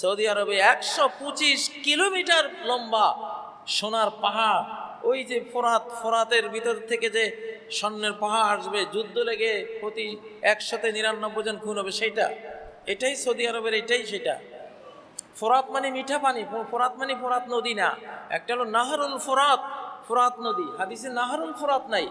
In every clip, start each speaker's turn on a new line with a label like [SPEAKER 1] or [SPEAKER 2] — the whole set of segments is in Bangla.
[SPEAKER 1] সৌদি আরবে একশো পঁচিশ কিলোমিটার লম্বা সোনার পাহাড়। ওই যে ফোরাত, ফোরাতের ভিতর থেকে যে স্বর্ণের পাহাড় আসবে, যুদ্ধ লেগে প্রতি একসাথে নিরানব্বই জন খুন হবে, সেইটা। এটাই সৌদি আরবের, এটাই সেটা। ফোরাত মানে মিঠা পানি ফোরাত মানে ফোরাত নদী না। একটা হলো নাহারুল ফোরাত ফোরাত নদী। হাদিসে নাহারুল ফোরাত নাই।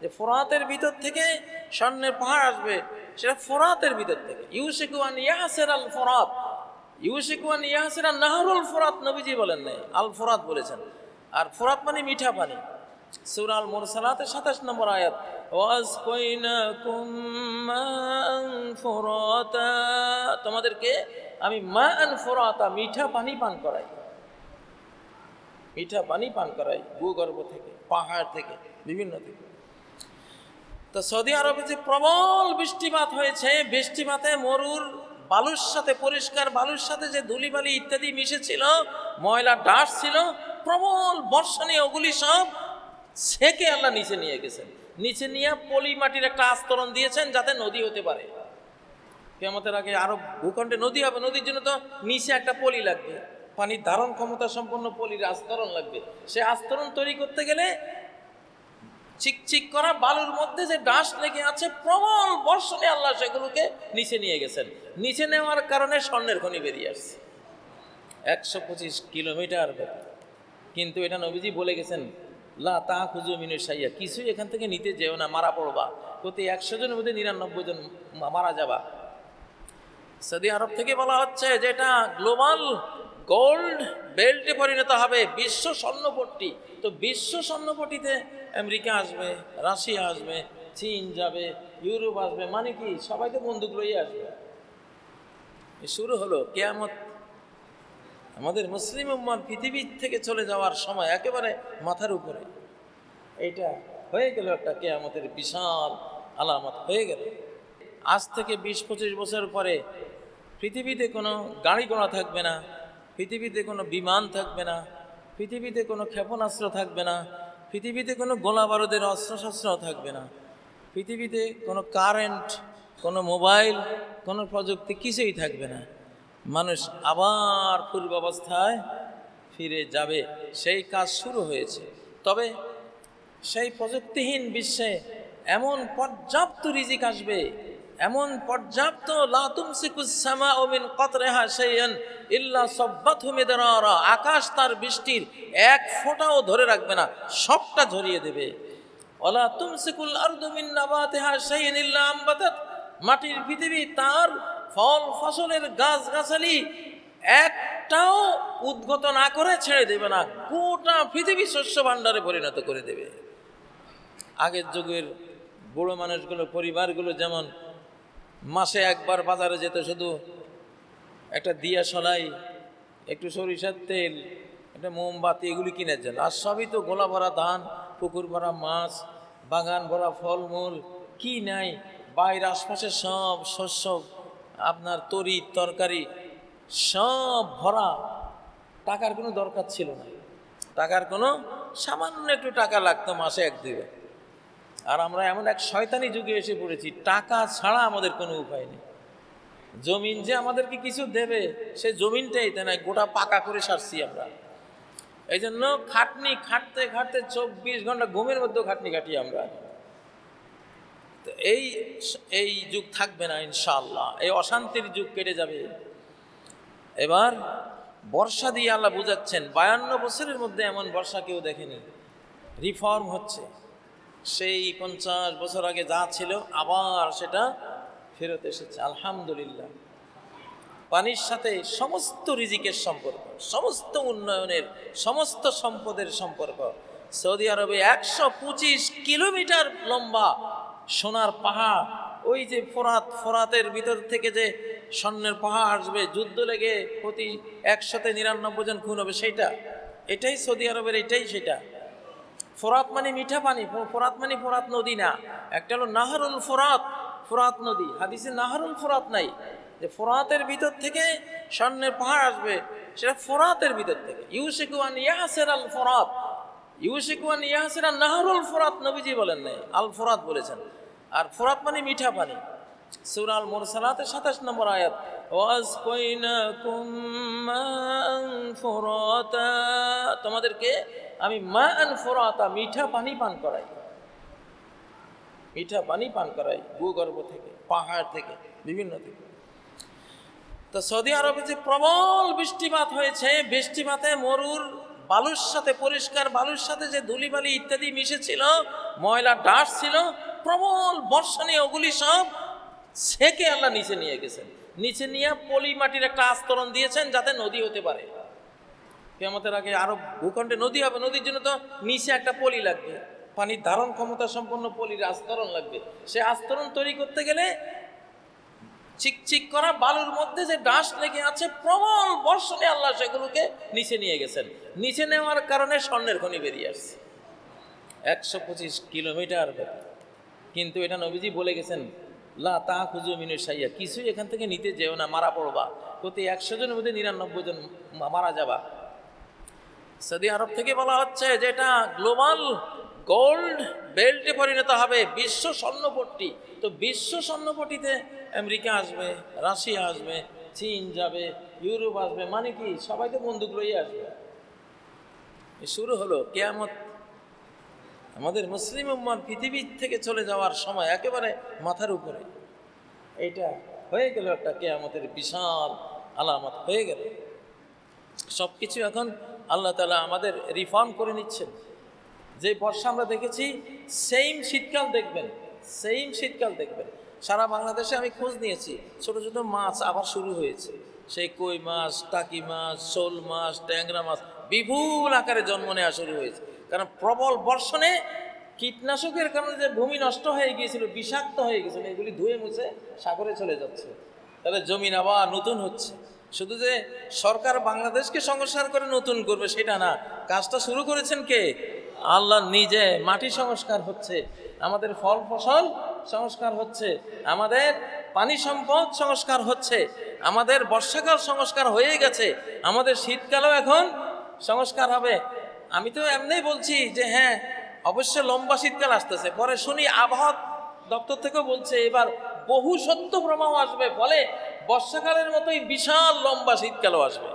[SPEAKER 1] যে ফোরাতের ভিতর থেকে স্বর্ণের পাহাড় আসবে, সেটা ফোরাতের ভিতর থেকে। ইউসিকুয়ান ইয়াসের আল ফোরাত। ইউসিকুয়ান ইয়াসের আল নাহারুল ফোরাত, নবীজি বলেন নাই, আল ফোরাত বলেছেন। আর ফোরাত মানে মিঠা পানি। সুরাল মুরসালাতের সাতাশ নম্বর আয়াত, ওয়াসকাইনাকুম মাআন ফুরাতা। তোমাদেরকে আমি মা আন ফুরাতা, মিঠা পানি পান করাই। মিঠা পানি পান করাই, ভূগর্ভ থেকে, পাহাড় থেকে, বিভিন্ন থেকে। তো সৌদি আরবে যে প্রবল বৃষ্টিপাত হয়েছে, বৃষ্টিপাতে মরুর বালুর সাথে পরিষ্কার, বালুর সাথে যে ধুলিবালি ইত্যাদি মিশেছিল, ময়লা ডাস ছিল, প্রবল বর্ষা নিয়ে ওগুলি সব সেকে আল্লাহ নিচে নিয়ে গেছেন। নিচে নিয়ে পলি মাটির একটা আস্তরণ দিয়েছেন যাতে নদী হতে পারে। কেমতের আগে আরও ভূখণ্ডে নদী হবে, নদীর জন্য তো নিচে একটা পলি লাগবে। পানির ধারণ ক্ষমতা সম্পন্ন পলির আস্তরণ লাগবে। সে আস্তরণ তৈরি করতে গেলে চিকচিক করা বালুর মধ্যে যে ডাস লেগে আছে, প্রবল বর্ষণে আল্লাহ সেগুলোকে নিচে নিয়ে গেছেন। নিচে নেওয়ার কারণে স্বর্ণের খনি বেরিয়ে আসছে। একশো পঁচিশ কিলোমিটার কিন্তু এটা নবীজি বলে গেছেন, লা তা খুঁজো মিনু সাইয়া কিছুই এখান থেকে নিতে যেও না, মারা পড়বা। প্রতি একশো জনের মধ্যে নিরানব্বই জন মারা যাবা। সৌদি আরব থেকে বলা হচ্ছে যেটা গ্লোবাল গোল্ড বেল্টে পরিণত হবে, বিশ্ব স্বর্ণপট্টি। তো বিশ্ব স্বর্ণপট্টিতে আমেরিকা আসবে, রাশিয়া আসবে, চীন যাবে, ইউরোপ আসবে মানে কি? সবাই তো বন্দুক লইয়ে আসবে। শুরু হলো কেয়ামত। আমাদের মুসলিম উম্মার পৃথিবীর থেকে চলে যাওয়ার সময় একেবারে মাথার উপরে। এইটা হয়ে গেল একটা কেয়ামতের বিশাল আলামত, হয়ে গেল। আজ থেকে বিশ পঁচিশ বছর পরে পৃথিবীতে কোনো গাড়ি ঘোড়া থাকবে না, পৃথিবীতে কোনো বিমান থাকবে না, পৃথিবীতে কোনো ক্ষেপণাস্ত্র থাকবে না পৃথিবীতে কোনো গোলা বারুদের অস্ত্রশস্ত্র থাকবে না। পৃথিবীতে কোনো কারেন্ট, কোনো মোবাইল, কোনো প্রযুক্তি কিছুই থাকবে না। মানুষ আবার পূর্বাবস্থায় ফিরে যাবে। সেই কাজ শুরু হয়েছে। তবে সেই প্রযুক্তিহীন বিশ্বে এমন পর্যাপ্ত রিজিক আসবে এমন পর্যাপ্ত আকাশ তার বৃষ্টির এক ফোঁটাও ধরে রাখবে না, সবটা ঝরিয়ে দেবে। ওলা তুমসিকুল আরদু মিন নাবাতিহা শাইইন ইল্লা আমবাতাত মাটির পৃথিবী তার ফল ফসলের গাছ গাছালি একটাও উদ্গত না করে ছেড়ে দেবে না, গোটা পৃথিবী শস্য ভাণ্ডারে পরিণত করে দেবে। আগের যুগের বুড়ো মানুষগুলো, পরিবারগুলো যেমন মাসে একবার বাজারে যেত শুধু একটা দিয়া সলাই, একটু সরিষার তেল, একটা মোমবাতি, এগুলি কিনার জন্য আর সবই তো গোলা ভরা ধান, পুকুর ভরা মাছ, বাগান ভরা ফলমূল, কি নাই? বাইরের আশপাশে সব শস্য, আপনার তরি, তরকারি, সব ভরা। টাকার কোনো দরকার ছিল না। টাকার কোনো সামান্য একটু টাকা লাগতো মাসে এক দুইবার। আর আমরা এমন এক শয়তানি যুগে এসে পড়েছি, টাকা ছাড়া আমাদের কোনো উপায় নেই। জমিন যে আমাদেরকে কিছু দেবে, সে জমিনটাই তাই না গোটা পাকা করে সারছি আমরা। এই জন্য খাটনি খাটতে খাটতে চব্বিশ ঘণ্টা ঘুমের মধ্যেও খাটনি খাটি আমরা। তো এই এই যুগ থাকবে না ইনশাআল্লাহ, এই অশান্তির যুগ কেটে যাবে। এবার বর্ষা দিয়ে আল্লাহ বুঝাচ্ছেন, বায়ান্ন বছরের মধ্যে এমন বর্ষা কেউ দেখেনি, রিফর্ম হচ্ছে। সেই পঞ্চাশ বছর আগে যা ছিল, আবার সেটা ফেরত এসেছে। আলহামদুলিল্লাহ। পানির সাথে সমস্ত রিজিকের সম্পর্ক, সমস্ত উন্নয়নের, সমস্ত সম্পদের সম্পর্ক। সৌদি আরবে একশো পঁচিশ কিলোমিটার লম্বা সোনার পাহাড়, ওই যে ফোরাত, ফোরাতের ভিতর থেকে যে স্বর্ণের পাহাড় আসবে, যুদ্ধ লেগে প্রতি একশোতে নিরানব্বই জন খুন হবে, সেইটা। এটাই সৌদি আরবের, এটাই সেটা। ফোরাত মানে মিঠা পানি ফোরাত মানে ফোরাত নদী না। একটা হলো নাহারুল ফোরাত ফোরাত নদী। হাদিসে নাহারুল ফোরাত নাই। যে ফোরাতের ভিতর থেকে স্বর্ণের পাহাড় আসবে, সেটা ফোরাতের ভিতর থেকে। ইউসিকুয়ান ইয়াসের আল ফোরাত। ইউসিকুয়ান ইয়াসের আল নাহারুল ফোরাত, নবীজি বলেন নাই, আল ফোরাত বলেছেন। আর ফোরাত মানে মিঠা পানি। সুরাল মুরসালাতের সাতাশ নম্বর আয়াত। তোমাদেরকে আমি মা আন ফুরাতা, মিঠা পানি পান করাই। মিঠা পানি পান করাই ভূগর্ভ থেকে, পাহাড় থেকে, বিভিন্ন থেকে তো সৌদি আরবে যে প্রবল বৃষ্টিপাত হয়েছে, বৃষ্টিপাতে মরুর বালুর সাথে পরিষ্কার বালুর সাথে যে ধুলিবালি ইত্যাদি মিশেছিল, ময়লা ডাস ছিল, প্রবল বর্ষা নিয়ে ওগুলি সব সেকে আল্লাহ নিচে নিয়ে গেছেন। নিচে নিয়ে পলি মাটির একটা আস্তরণ দিয়েছেন যাতে নদী হতে পারে। কেমতের আগে আরও ভূখণ্ডে নদী হবে, নদীর জন্য তো নিচে একটা পলি লাগবে, পানির ধারণ ক্ষমতা সম্পন্ন পলির আস্তরণ লাগবে। সে আস্তরণ তৈরি করতে গেলে চিকচিক করা বালুর মধ্যে যে ডাস লেগে আছে, প্রবল বর্ষণে আল্লাহ সেগুলোকে নিচে নিয়ে গেছেন। নিচে নেওয়ার কারণে স্বর্ণের খনি বেরিয়ে আসছে। একশো পঁচিশ কিলোমিটার কিন্তু এটা নবীজি বলে গেছেন লা তা খুঁজো মিনু সাইয়া কিছুই এখান থেকে নিতে যেও না, মারা পড়বা। প্রতি একশো জনের মধ্যে নিরানব্বই জন মারা যাবা। সৌদি আরব থেকে বলা হচ্ছে যে এটা গ্লোবাল গোল্ড বেল্টে পরিণত হবে, বিশ্ব স্বর্ণপট্টি। তো বিশ্ব স্বর্ণপট্টিতে আমেরিকা আসবে, রাশিয়া আসবে, চীন যাবে, ইউরোপ আসবে মানে কি? সবাই তো বন্দুক লইয়ে আসবে। শুরু হলো, কেয়ামত আমাদের মুসলিম উম্মার পৃথিবীর থেকে চলে যাওয়ার সময় একেবারে মাথার উপরে। এইটা হয়ে গেল একটা কে আমাদের বিশাল আলামত, হয়ে গেল। সব কিছু এখন আল্লাহ তালা আমাদের রিফর্ম করে নিচ্ছেন। যে বর্ষা আমরা দেখেছি সেইম শীতকাল দেখবেন সেইম শীতকাল দেখবেন। সারা বাংলাদেশে আমি খোঁজ নিয়েছি, ছোট ছোট মাছ আবার শুরু হয়েছে। সেই কই মাছ, টাকি মাছ, শোল মাছ, ট্যাংরা মাছ, বিপুল আকারে জন্ম নেওয়া শুরু হয়েছে। কারণ প্রবল বর্ষণে কীটনাশকের কারণে যে ভূমি নষ্ট হয়ে গিয়েছিল, বিষাক্ত হয়ে গেছিল এগুলি ধুয়ে মুছে সাগরে চলে যাচ্ছে। তাহলে জমিন আবার নতুন হচ্ছে। শুধু যে সরকার বাংলাদেশকে সংস্কার করে নতুন করবে সেটা না, কাজটা শুরু করেছেন কে? আল্লাহ নিজে, মাটি সংস্কার হচ্ছে, আমাদের ফল ফসল সংস্কার হচ্ছে, আমাদের পানি সম্পদ সংস্কার হচ্ছে, আমাদের বর্ষাকাল সংস্কার হয়ে গেছে, আমাদের শীতকালও এখন সংস্কার হবে। আমি তো এমনি বলছি যে হ্যাঁ অবশ্য লম্বা শীতকাল আসতেছে। পরে শুনি আবহাওয়া দপ্তর থেকেও বলছে এবার বহু সত্য প্রমাণ আসবে। ফলে বর্ষাকালের মতোই বিশাল লম্বা শীতকালও আসবে।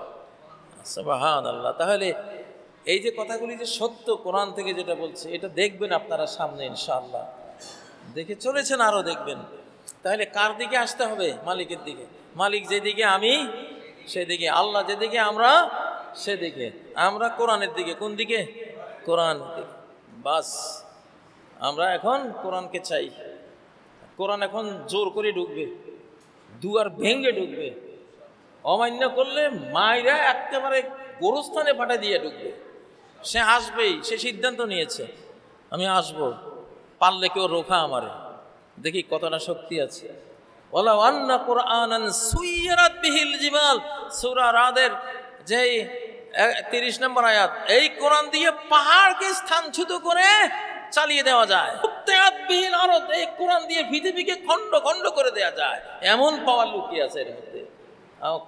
[SPEAKER 1] সুবহান আল্লাহ তাহলে এই যে কথাগুলি যে সত্য কোরআন থেকে যেটা বলছে, এটা দেখবেন আপনারা সামনে ইনশাআল্লাহ। দেখে চলেছেন আরও দেখবেন। তাহলে কার দিকে আসতে হবে? মালিকের দিকে। মালিক যেদিকে আমি, সেদিকে আল্লাহ। যেদিকে আমরা সেদিকে আমরা কোরআনের দিকে, কোন দিকে? কোরআন বাস, আমরা এখন কোরআনকে চাই। কোরআন এখন জোর করে ঢুকবে, দুয়ার ভেঙে ঢুকবে। অমান্য করলে মায়েরা একেবারে গোরস্থানে পাঠা দিয়ে ঢুকবে। সে আসবেই, সে সিদ্ধান্ত নিয়েছে, আমি আসব। পারলে কেউ রোখা আমারে। দেখি কতটা শক্তি আছে। ওলা আন্না কোরআনান সুইয়ারাত বিহিল জিবাল। সূরা রাদের যেই তিরিশ নম্বর আয়াত, এই কোরআন দিয়ে পাহাড়কে স্থানচ্যুত করে চালিয়ে দেওয়া যায়। বিহীন আরত এই কোরআন দিয়ে পৃথিবীকে খণ্ড খণ্ড করে দেওয়া যায়। এমন পাওয়ার লুকিয়ে আছে এর মধ্যে।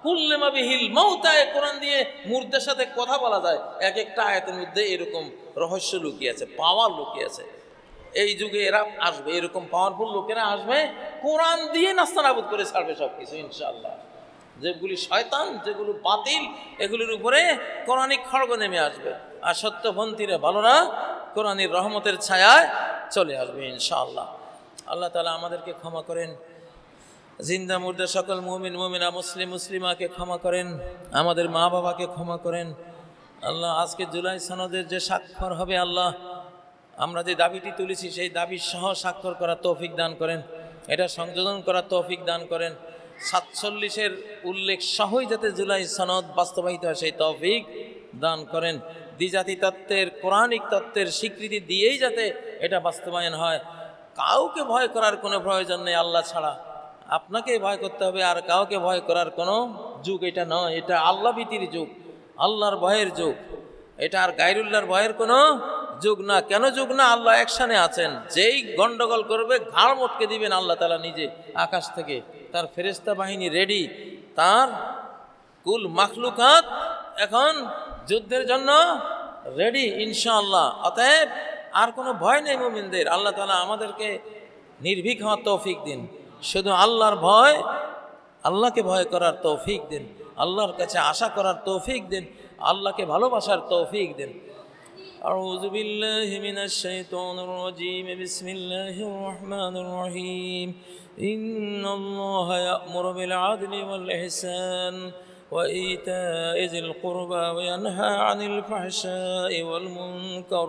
[SPEAKER 1] কুল্লেমা বিহিল মৌতায় কোরআন দিয়ে মুর্দের সাথে কথা বলা যায়। এক একটা আয়াতের মধ্যে এরকম রহস্য লুকিয়ে আছে, পাওয়ার লুকিয়ে আছে। এই যুগে এরা আসবে, এরকম পাওয়ারফুল লোকেরা আসবে, কোরআন দিয়ে নাস্তানাবুদ করে ছাড়বে সব কিছু ইনশাল্লাহ যেগুলি শয়তান, যেগুলো বাতিল, এগুলির উপরে কোরআনিক খড়গ নেমে আসবে। আর সত্যপন্থীরা ভালোরা কোরআনির রহমতের ছায়ায় চলে আসবে ইনশাআল্লাহ। আল্লাহ তালা আমাদেরকে ক্ষমা করেন। জিন্দা, মুর্দা, সকল মুমিন, মুমিনা, মুসলিম, মুসলিমাকে ক্ষমা করেন। আমাদের মা বাবাকে ক্ষমা করেন। আল্লাহ, আজকে জুলাই সনদের যে স্বাক্ষর হবে আল্লাহ, আমরা যে দাবিটি তুলেছি, সেই দাবি সহ স্বাক্ষর করার তৌফিক দান করেন। এটা সংযোজন করার তৌফিক দান করেন। সাতচল্লিশের উল্লেখ সহই যাতে জুলাই সনদ বাস্তবায়িত হয়, সেই তৌফিক দান করেন। দ্বিজাতি তত্ত্বের, কোরআনিক তত্ত্বের স্বীকৃতি দিয়েই যাতে এটা বাস্তবায়ন হয়। কাউকে ভয় করার কোনো প্রয়োজন নেই আল্লাহ ছাড়া। আপনাকে ভয় করতে হবে, আর কাউকে ভয় করার কোনো যুগ এটা নয়। এটা আল্লাহ ভীতির যুগ, আল্লাহর ভয়ের যুগ। এটা আর গাইরুল্লাহর ভয়ের কোনো যুগ না, কেন যুগ না? আল্লাহ একসানে আছেন। যেই গন্ডগোল করবে, ঘাড় মটকে দিবেন আল্লাহ তালা নিজে। আকাশ থেকে তার ফেরেস্তা বাহিনী রেডি তার কুল মাখলুকাত এখন যুদ্ধের জন্য রেডি ইনশাআল্লাহ। অতএব আর কোনো ভয় নেই মুমিনদের। আল্লাহ তালা আমাদেরকে নির্ভীক হওয়ার তৌফিক দিন। শুধু আল্লাহর ভয়, আল্লাহকে ভয় করার তৌফিক দিন। আল্লাহর কাছে আশা করার তৌফিক দিন। আল্লাহকে ভালোবাসার তৌফিক দেন। أعوذ بالله من الشيطان الرجيم. بسم الله الرحمن الرحيم. إن الله يأمر بالعدل والإحسان وإيتاء ذي القربى وينهى عن الفحشاء والمنكر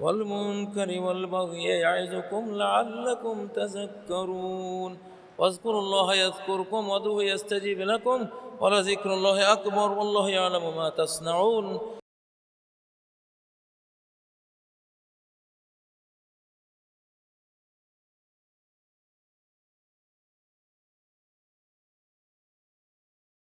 [SPEAKER 1] والمنكر والبغي يعظكم لعلكم تذكرون. واذكروا الله يذكركم وادعوه يستجيب لكم ولذكر الله أكبر والله يعلم ما تصنعون.